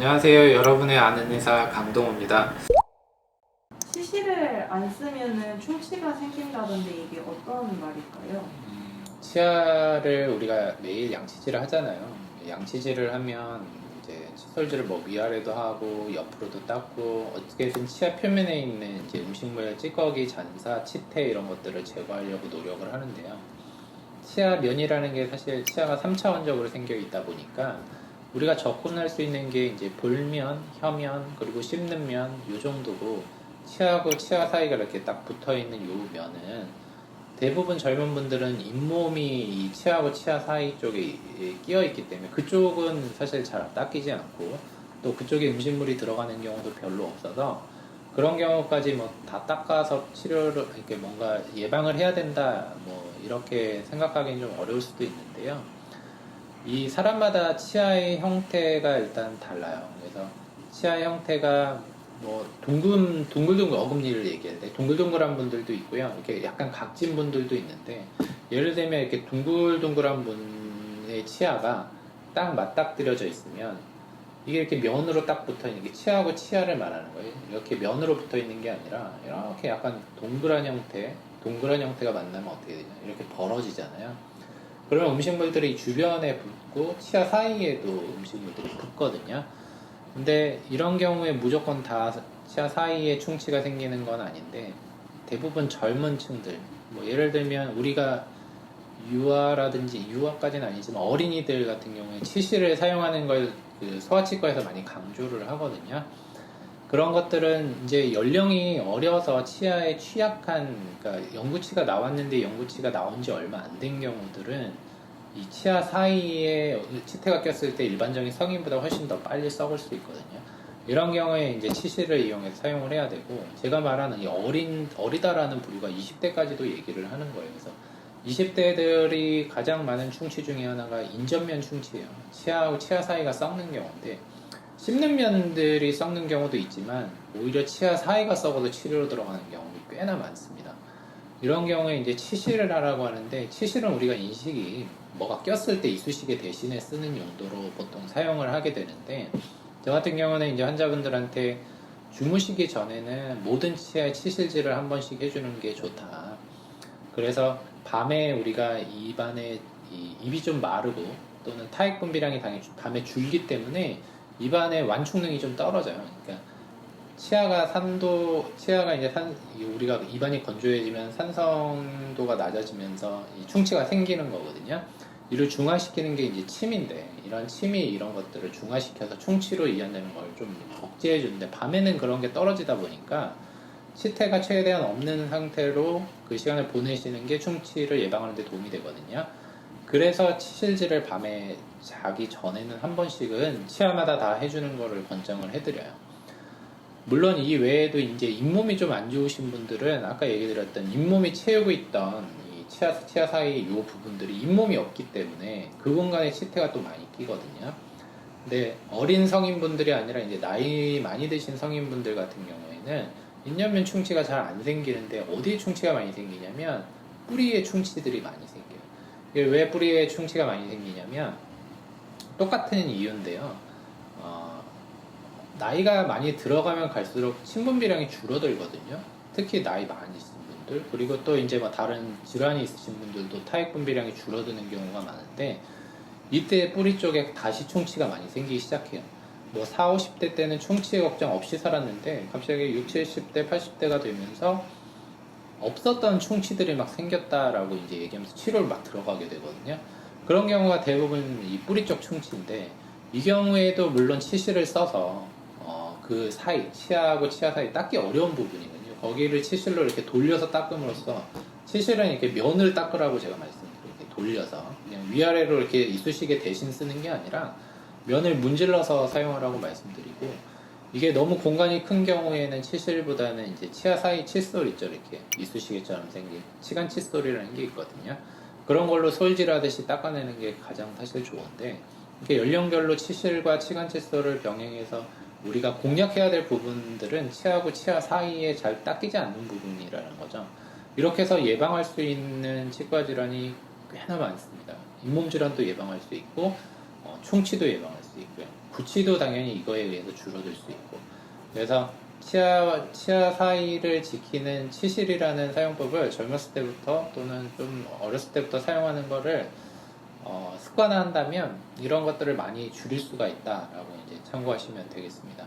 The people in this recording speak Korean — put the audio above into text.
안녕하세요. 여러분의 아는 의사 강동호입니다. 치실을 안 쓰면은 충치가 생긴다던데 이게 어떤 말일까요? 음, 치아를 우리가 매일 양치질을 하잖아요. 양치질을 하면 이제 칫솔질을 뭐 위아래도 하고 옆으로도 닦고 어떻게든 치아 표면에 있는 이제 음식물 찌꺼기, 잔사, 치태 이런 것들을 제거하려고 노력을 하는데요. 치아 면이라는 게 사실 치아가 3차원적으로 생겨 있다 보니까 우리가 접근할 수 있는 게 이제 볼면, 혀면, 그리고 씹는 면, 요 정도고 치아하고 치아 사이가 이렇게 딱 붙어 있는 요 면은 대부분 젊은 분들은 잇몸이 이 치아하고 치아 사이 쪽에 끼어 있기 때문에 그쪽은 사실 잘 닦이지 않고 또 그쪽에 음식물이 들어가는 경우도 별로 없어서 그런 경우까지 뭐 다 닦아서 치료를 이렇게 뭔가 예방을 해야 된다 뭐 이렇게 생각하기는 좀 어려울 수도 있는데요. 이 사람마다 치아의 형태가 일단 달라요. 그래서 치아 형태가 뭐 둥근 둥글둥글 어금니를 얘기할 때 둥글둥글한 분들도 있고요. 이렇게 약간 각진 분들도 있는데 예를 들면 이렇게 둥글둥글한 분의 치아가 딱 맞닥뜨려져 있으면 이게 이렇게 면으로 딱 붙어 있는 게 치아하고 치아를 말하는 거예요. 이렇게 면으로 붙어 있는 게 아니라 이렇게 약간 동그란 형태, 동그란 형태가 만나면 어떻게 되냐? 이렇게 벌어지잖아요. 그러면 음식물들이 주변에 붙고 치아 사이에도 음식물들이 붙거든요. 근데 이런 경우에 무조건 다 치아 사이에 충치가 생기는 건 아닌데 대부분 젊은 층들 뭐 예를 들면 우리가 유아라든지 유아까지는 아니지만 어린이들 같은 경우에 치실을 사용하는 걸 그 소아치과에서 많이 강조를 하거든요. 그런 것들은 이제 연령이 어려서 치아에 취약한 그러니까 영구치가 나왔는데 영구치가 나온 지 얼마 안 된 경우들은 이 치아 사이에 치태가 꼈을 때 일반적인 성인보다 훨씬 더 빨리 썩을 수 있거든요. 이런 경우에 이제 치실을 이용해서 사용을 해야 되고 제가 말하는 이 어린 어리다라는 부류가 20대까지도 얘기를 하는 거예요. 그래서 20대들이 가장 많은 충치 중에 하나가 인전면 충치예요. 치아하고 치아 사이가 썩는 경우인데 씹는 면들이 썩는 경우도 있지만 오히려 치아 사이가 썩어도 치료로 들어가는 경우도 꽤나 많습니다. 이런 경우에 이제 치실을 하라고 하는데 치실은 우리가 인식이 뭐가 꼈을 때 이쑤시개 대신에 쓰는 용도로 보통 사용을 하게 되는데 저 같은 경우는 이제 환자분들한테 주무시기 전에는 모든 치아에 치실질을 한 번씩 해주는 게 좋다. 그래서 밤에 우리가 입안에 이 입이 좀 마르고 또는 타액 분비량이 당연히 밤에 줄기 때문에 입안의 완충능이 좀 떨어져요. 그러니까 치아가 산도 치아가 이제 산이 우리가 입안이 건조해지면 산성도가 낮아지면서 이 충치가 생기는 거거든요. 이를 중화시키는 게 이제 침인데 이런 침이 이런 것들을 중화시켜서 충치로 이완되는 걸 좀 억제해 주는데 밤에는 그런 게 떨어지다 보니까 치태가 최대한 없는 상태로 그 시간을 보내시는 게 충치를 예방하는 데 도움이 되거든요. 그래서 치실질을 밤에 자기 전에는 한 번씩은 치아마다 다 해주는 거를 권장을 해드려요. 물론 이 외에도 이제 잇몸이 좀 안 좋으신 분들은 아까 얘기 드렸던 잇몸이 채우고 있던 이 치아, 치아 사이 요 부분들이 잇몸이 없기 때문에 그 공간에 치태가 또 많이 끼거든요. 근데 어린 성인분들이 아니라 이제 나이 많이 드신 성인분들 같은 경우에는 인연면 충치가 잘 안 생기는데 어디에 충치가 많이 생기냐면 뿌리에 충치들이 많이 생겨요. 왜 뿌리에 충치가 많이 생기냐면 똑같은 이유인데요. 어, 나이가 많이 들어가면 갈수록 침분비량이 줄어들거든요. 특히 나이 많이 있으신 분들 그리고 또 이제 뭐 다른 질환이 있으신 분들도 타액 분비량이 줄어드는 경우가 많은데 이때 뿌리 쪽에 다시 충치가 많이 생기기 시작해요. 뭐 4, 50대 때는 충치 걱정 없이 살았는데 갑자기 6, 70대, 80대가 되면서 없었던 충치들이 막 생겼다라고 이제 얘기하면서 치료를 막 들어가게 되거든요. 그런 경우가 대부분 이 뿌리 쪽 충치인데 이 경우에도 물론 치실을 써서 어, 그 사이 치아하고 치아 사이 닦기 어려운 부분이거든요. 거기를 치실로 이렇게 돌려서 닦음으로써 치실은 이렇게 면을 닦으라고 제가 말씀드려요. 이렇게 돌려서 그냥 위아래로 이렇게 이쑤시개 대신 쓰는 게 아니라 면을 문질러서 사용하라고 말씀드리고 이게 너무 공간이 큰 경우에는 치실보다는 이제 치아 사이 칫솔 있죠 이렇게. 이쑤시개처럼 생긴 치간 칫솔이라는 게 있거든요. 그런 걸로 솔질하듯이 닦아내는 게 가장 사실 좋은데 이렇게 연령별로 치실과 치간 칫솔을 병행해서 우리가 공략해야 될 부분들은 치아하고 치아 사이에 잘 닦이지 않는 부분이라는 거죠. 이렇게 해서 예방할 수 있는 치과 질환이 꽤나 많습니다. 잇몸 질환도 예방할 수 있고 어, 충치도 예방할 수 있고요. 구취도 당연히 이거에 의해서 줄어들 수 있고. 그래서 치아 치아 사이를 지키는 치실이라는 사용법을 젊었을 때부터 또는 좀 어렸을 때부터 사용하는 거를 어, 습관화한다면 이런 것들을 많이 줄일 수가 있다라고 이제 참고하시면 되겠습니다.